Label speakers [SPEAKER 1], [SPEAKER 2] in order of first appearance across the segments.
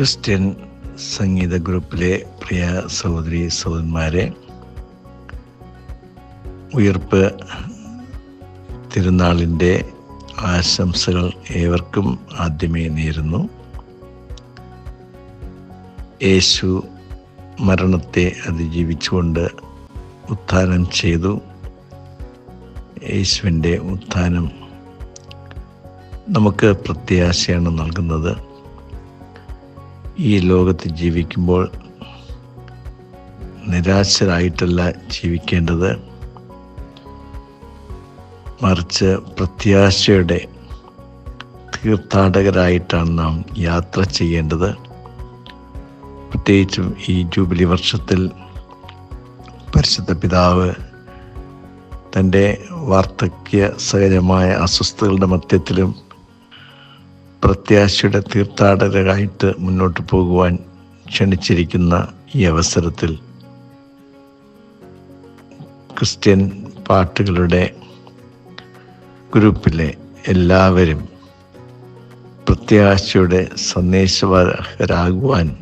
[SPEAKER 1] Christian സംഗീത ഗ്രൂപ്പിലെ പ്രിയ സഹോദരി സഹോദരന്മാരെ ഉയർപ്പ് തിരുനാളിന്റെ ആശംസകൾ ഏവർക്കും ആദ്യമേ നേരുന്നു. യേശു മരണത്തെ അതിജീവിച്ചുകൊണ്ട് ഉത്ഥാനം ചെയ്തു. യേശുവിന്റെ ഉത്ഥാനം നമുക്ക് പ്രത്യാശയാണ് നൽകുന്നത്. ഈ ലോകത്ത് ജീവിക്കുമ്പോൾ നിരാശരായിട്ടല്ല ജീവിക്കേണ്ടത്. മറിച്ച് പ്രത്യാശയുടെ തീർത്ഥാടകരായിട്ടാണ് നാം യാത്ര ചെയ്യേണ്ടത്. പ്രത്യേകിച്ചും ഈ ജൂബിലി വർഷത്തിൽ പരിശുദ്ധ പിതാവ് തന്റെ വാർദ്ധക്യ സഹജമായ അസ്വസ്ഥതകളുടെ മധ്യത്തിലും പ്രത്യാശയുടെ തീർത്ഥാടകരായിട്ട് മുന്നോട്ട് പോകുവാൻ ക്ഷണിച്ചിരിക്കുന്ന ഈ അവസരത്തിൽ ക്രിസ്ത്യൻ പാട്ടുകളുടെ ഗ്രൂപ്പിലെ എല്ലാവരും പ്രത്യാശയുടെ സന്ദേശവാഹകരാകുവാൻ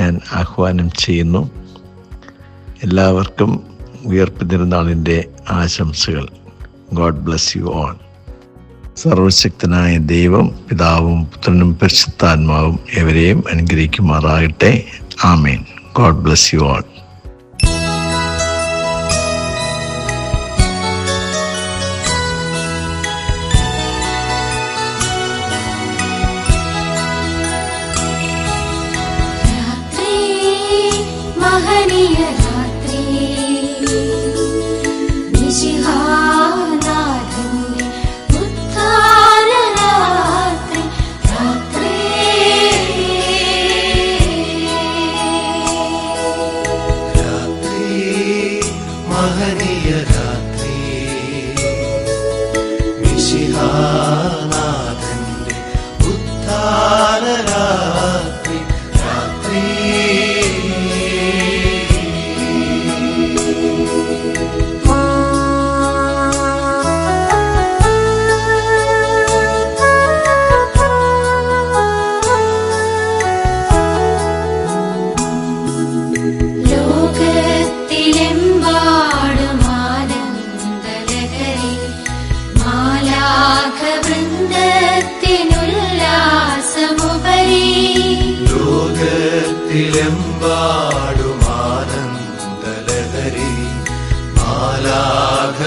[SPEAKER 1] ഞാൻ ആഹ്വാനം ചെയ്യുന്നു. എല്ലാവർക്കും ഉയർപ്പ് തിരുനാളിന്റെ ആശംസകൾ. ഗോഡ് ബ്ലസ് യു ഓൾ സർവശക്തനായ ദൈവം പിതാവും പുത്രനും പരിശുദ്ധാത്മാവും എവരെയും അനുഗ്രഹിക്കുമാറാകട്ടെ. ആമേൻ. ഗോഡ് ബ്ലസ് യു ഓൾ
[SPEAKER 2] সিহানা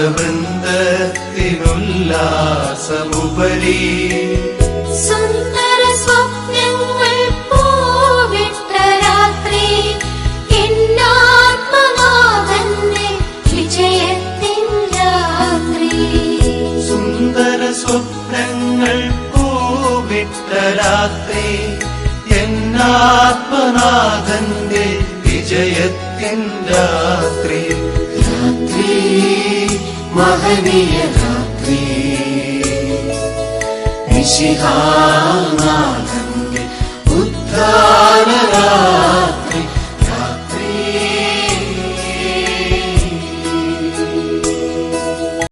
[SPEAKER 2] മാലാഘവൃന്ദത്തിനുല്ലാസമുപരി
[SPEAKER 3] സുന്ദര സ്വപ്നങ്ങൾ പൂവിട്ട രാത്രി എന്നാത്മനാഥന്റെ വിജയത്തിൻ രാത്രി.
[SPEAKER 2] സുന്ദര സ്വപ്നങ്ങൾ പൂവിട്ട രാത്രി എന്നാത്മനാഥന്റെ വിജയത്തിൻ രാത്രി. രാത്രി മഹനീയ രാത്രി. നിശിഹാനാഥന്റെ ഉദ്ധാന രാത്രി